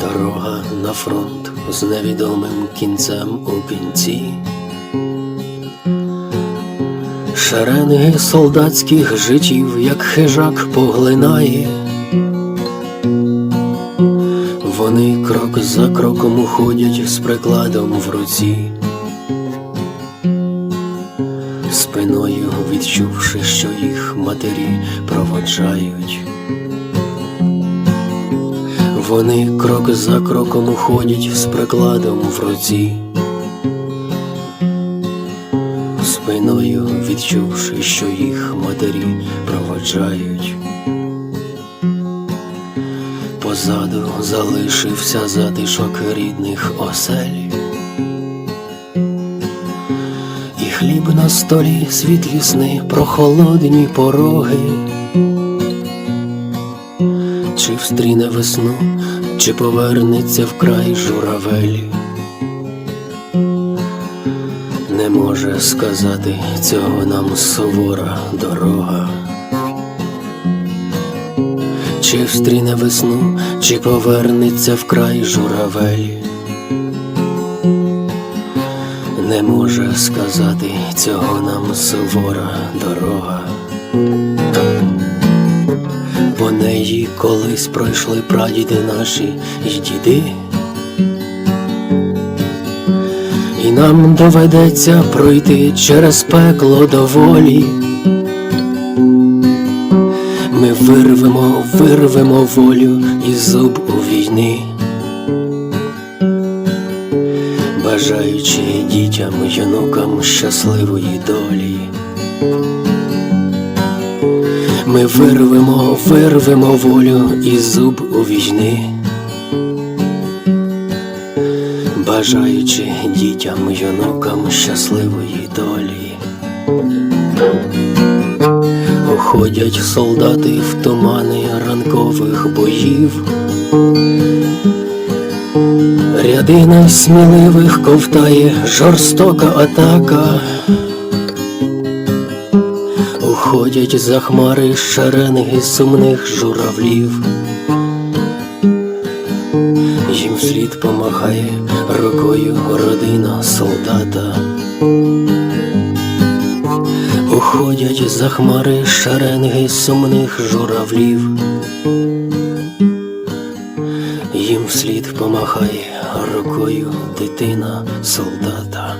Дорога на фронт з невідомим кінцем у кінці. Шеренги солдатських життів, як хижак поглинає. Вони крок за кроком уходять з прикладом в руці, спиною відчувши, що їх матері проводжають. Вони крок за кроком уходять з прикладом в руці, спиною відчувши, що їх матері проводжають. Позаду залишився затишок рідних осель. І хліб на столі, світлі сни, прохолодні пороги. Чи встріне весну, чи повернеться в край журавель. Не може сказати цього нам сувора дорога. Чи встріне весну, чи повернеться в край журавель. Не може сказати цього нам сувора дорога. По неї колись пройшли прадіди наші й діди. І нам доведеться пройти через пекло доволі. Ми вирвемо, вирвемо волю і зуб у війни, бажаючи дітям, юнукам щасливої долі. Ми вирвемо, вирвемо волю і зуб у війни, бажаючи дітям, юнукам щасливої долі. Уходять солдати в тумани ранкових боїв. Ряди найсміливих ковтає жорстока атака. Уходять за хмари шеренги сумних журавлів. Їм вслід помахає рукою родина солдата. Уходять за хмари шеренги сумних журавлів. Їм вслід помахає рукою дитина солдата.